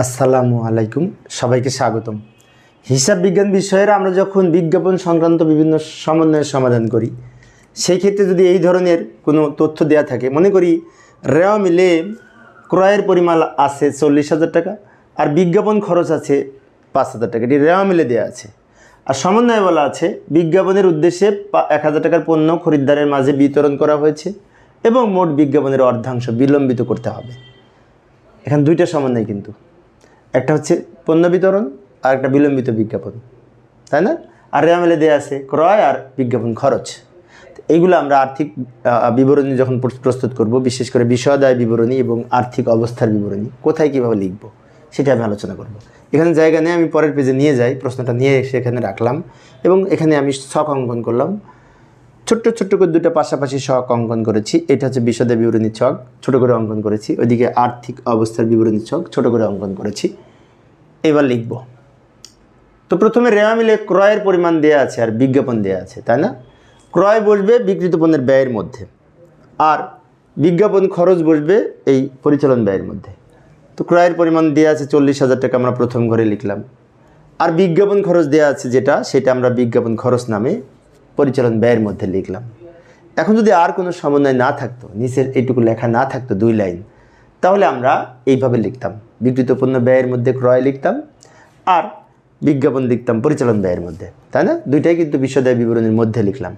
আসসালামু আলাইকুম, সবাইকে স্বাগতম। হিসাব বিজ্ঞান বিষয়ের আমরা যখন বিজ্ঞাপন সংক্রান্ত বিভিন্ন সমন্বয়ের সমাধান করি, সেই ক্ষেত্রে যদি এই ধরনের কোনো তথ্য দেওয়া থাকে, মনে করি রেওয়া মিলে ক্রয়ের পরিমাণ আছে চল্লিশ হাজার টাকা আর বিজ্ঞাপন খরচ আছে পাঁচ হাজার টাকা। এটি রেওয়া মিলে দেওয়া আছে। আর সমন্বয়ে বলা আছে, বিজ্ঞাপনের উদ্দেশ্যে এক হাজার টাকার পণ্য খরিদ্দারের মাঝে বিতরণ করা হয়েছে এবং মোট বিজ্ঞাপনের অর্ধাংশ বিলম্বিত করতে হবে। এখানে দুইটা সমন্বয় কিন্তু। একটা হচ্ছে পণ্য বিতরণ, আর একটা বিলম্বিত বিজ্ঞাপন। তাই না? আর রেয়ামেলে দেওয়া আছে ক্রয় আর বিজ্ঞাপন খরচ। এইগুলো আমরা আর্থিক বিবরণী যখন প্রস্তুত করব, বিশেষ করে বিষয়াদায় বিবরণী এবং আর্থিক অবস্থার বিবরণী, কোথায় কীভাবে লিখব, সেটা আমি আলোচনা করব। এখানে জায়গা নিয়ে আমি পরের পেজে নিয়ে যাই, প্রশ্নটা নিয়ে এসে এখানে রাখলাম এবং এখানে আমি ছক অঙ্কন করলাম। ছোট্ট ছোট্ট করে দুটো পাশাপাশি ছক অঙ্কন করেছি। এটা হচ্ছে বিশদে বিবরণী ছক। ছোট করে অঙ্কন করেছি। ওইদিকে আর্থিক অবস্থার বিবরণী ছক। ছোট করে অঙ্কন করেছি। এবার লিখব। তো প্রথমে রেওয়া মিলে ক্রয়ের পরিমাণ দেয়া আছে আর বিজ্ঞাপন দেয়া আছে, তাই না? ক্রয় বসবে বিক্রিত পণ্যের ব্যয়ের মধ্যে আর বিজ্ঞাপন খরচ বসবে এই পরিচালন ব্যয়ের মধ্যে। তো ক্রয়ের পরিমাণ দেওয়া আছে চল্লিশ হাজার টাকা আমরা প্রথম ঘরে লিখলাম। আর বিজ্ঞাপন খরচ দেওয়া আছে যেটা, সেটা আমরা বিজ্ঞাপন খরচ নামে পরিচালন ব্যয়ের মধ্যে লিখলাম। এখন যদি আর কোনো সমন্বয় না থাকতো, নিচের এইটুকু লেখা না থাকতো দুই লাইন, তাহলে আমরা এইভাবে লিখতাম। বিক্রিত পণ্য ব্যয়ের মধ্যে ক্রয় লিখতাম আর বিজ্ঞাপন লিখতাম পরিচালন ব্যয়ের মধ্যে, তাই না? দুইটাই কিন্তু বিশ্বদায় বিবরণীর মধ্যে লিখলাম।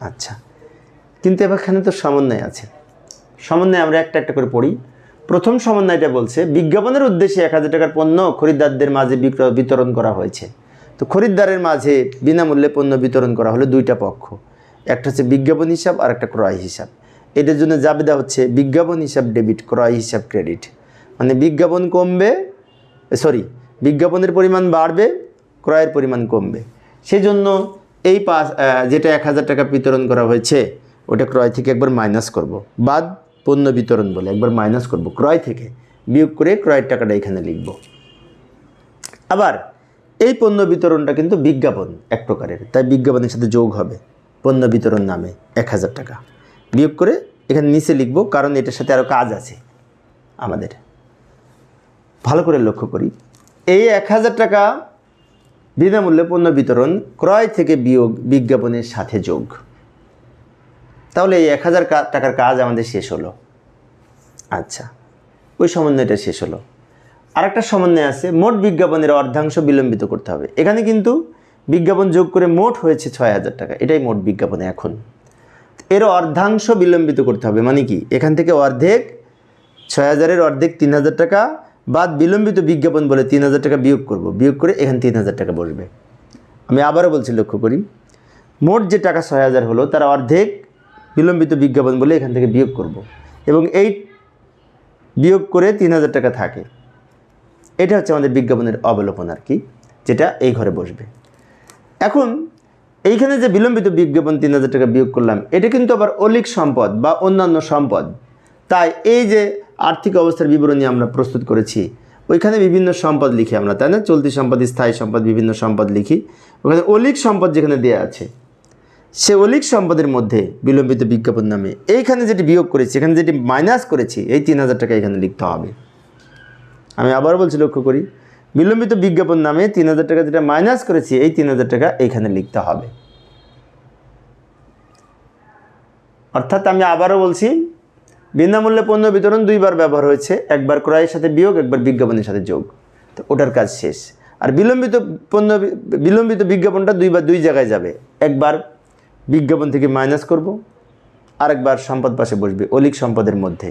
আচ্ছা কিন্তু এখানে তো সমন্বয় আছে। সমন্বয় আমরা একটা একটা করে পড়ি। প্রথম সমন্বয়টা বলছে, বিজ্ঞাপনের উদ্দেশ্যে এক হাজার টাকার পণ্য খরিদ্দারদের মাঝে বিক্রয়, বিতরণ করা হয়েছে। তো খরিদ্দারের মাঝে বিনামূল্যে পণ্য বিতরণ করা হলো দুইটা পক্ষ। একটা হচ্ছে বিজ্ঞাপন হিসাব আর একটা ক্রয় হিসাব। এটার জন্য জাবেদা হচ্ছে বিজ্ঞাপন হিসাব, ডেবিট, ক্রয় হিসাব, ক্রেডিট। মানে বিজ্ঞাপন কমবে সরি, বিজ্ঞাপনের পরিমাণ বাড়বে, ক্রয়ের পরিমাণ কমবে। সেজন্য এই পাঁচ যেটা এক হাজার টাকা বিতরণ করা হয়েছে, ওটা ক্রয় থেকে একবার মাইনাস করব। বাদ পণ্য বিতরণ বলে একবার মাইনাস করব, ক্রয় থেকে। বিয়োগ করে ক্রয়ের টাকাটা এখানে লিখব। আবার এই পণ্য বিতরণটা কিন্তু বিজ্ঞাপন এক প্রকারের। তাই বিজ্ঞাপনের সাথে যোগ হবে পণ্য বিতরণ নামে এক হাজার টাকা। বিয়োগ করে এখানে নিচে লিখব, কারণ এটার সাথে আরও কাজ আছে আমাদের। ভালো করে লক্ষ্য করি, এই এক হাজার টাকা বিনামূল্যে পণ্য বিতরণ ক্রয় থেকে বিয়োগ বিজ্ঞাপনের সাথে যোগ। তাহলে এই এক হাজার টাকার কাজ আমাদের শেষ হলো। আচ্ছা ওই সমন্বয়টা শেষ হলো। আরেকটা সমন্বয় আছে, মোট বিজ্ঞাপনের অর্ধাংশ বিলম্বিত করতে হবে। এখানে কিন্তু বিজ্ঞাপন যোগ করে মোট হয়েছে ছয় হাজার টাকা। এটাই মোট বিজ্ঞাপনে এখন। এর অর্ধাংশ বিলম্বিত করতে হবে মানে কি? এখান থেকে অর্ধেক, ছয় হাজারের অর্ধেক তিন হাজার টাকা, বাদ বিলম্বিত বিজ্ঞাপন বলে তিন হাজার টাকা বিয়োগ করব। বিয়োগ করে এখানে তিন হাজার টাকা বসবে। আমি আবারও বলছি, লক্ষ্য করি। মোট যে টাকা ছয় হাজার হলো, তার অর্ধেক বিলম্বিত বিজ্ঞাপন বলে এখান থেকে বিয়োগ করব। এবং এই বিয়োগ করে তিন হাজার টাকা থাকে। এটা হচ্ছে আমাদের বিজ্ঞাপনের অবলোপন আর কি, যেটা এই ঘরে বসবে। এখন, এইখানে যে বিলম্বিত বিজ্ঞাপন তিন হাজার টাকা বিয়োগ করলাম, এটা কিন্তু আবার অলিক সম্পদ বা অন্যান্য সম্পদ। তাই এই যে আর্থিক অবস্থার বিবরণী আমরা প্রস্তুত করেছি, ওইখানে বিভিন্ন সম্পদ লিখি আমরা, তাই না? চলতি সম্পদ, স্থায়ী সম্পদ, বিভিন্ন সম্পদ লিখি। ওখানে অলিক সম্পদ যেখানে দেওয়া আছে, সে অলিক সম্পদের মধ্যে বিলম্বিত বিজ্ঞাপন নামে, এইখানে যেটি বিয়োগ করেছি, এখানে যেটি মাইনাস করেছি, এই তিন হাজার টাকা এখানে লিখতে হবে। আমি আবার বলছি লক্ষ্য করি, বিলম্বিত বিজ্ঞাপন নামে তিন হাজার টাকা যেটা মাইনাস করেছি, এই তিন হাজার টাকা এইখানে লিখতে হবে। অর্থাৎ আমি আবারও বলছি, বিনামূল্যে পণ্য বিতরণ দুইবার ব্যবহার হয়েছে, একবার ক্রয়ের সাথে বিয়োগ, একবার বিজ্ঞাপনের সাথে যোগ। তো ওটার কাজ শেষ। আর বিলম্বিত পণ্য বিলম্বিত বিজ্ঞাপনটা দুইবার দুই জায়গায় যাবে। একবার বিজ্ঞাপন থেকে মাইনাস করব, আরেকবার সম্পদ পাশে বসবে, অলিক সম্পদের মধ্যে।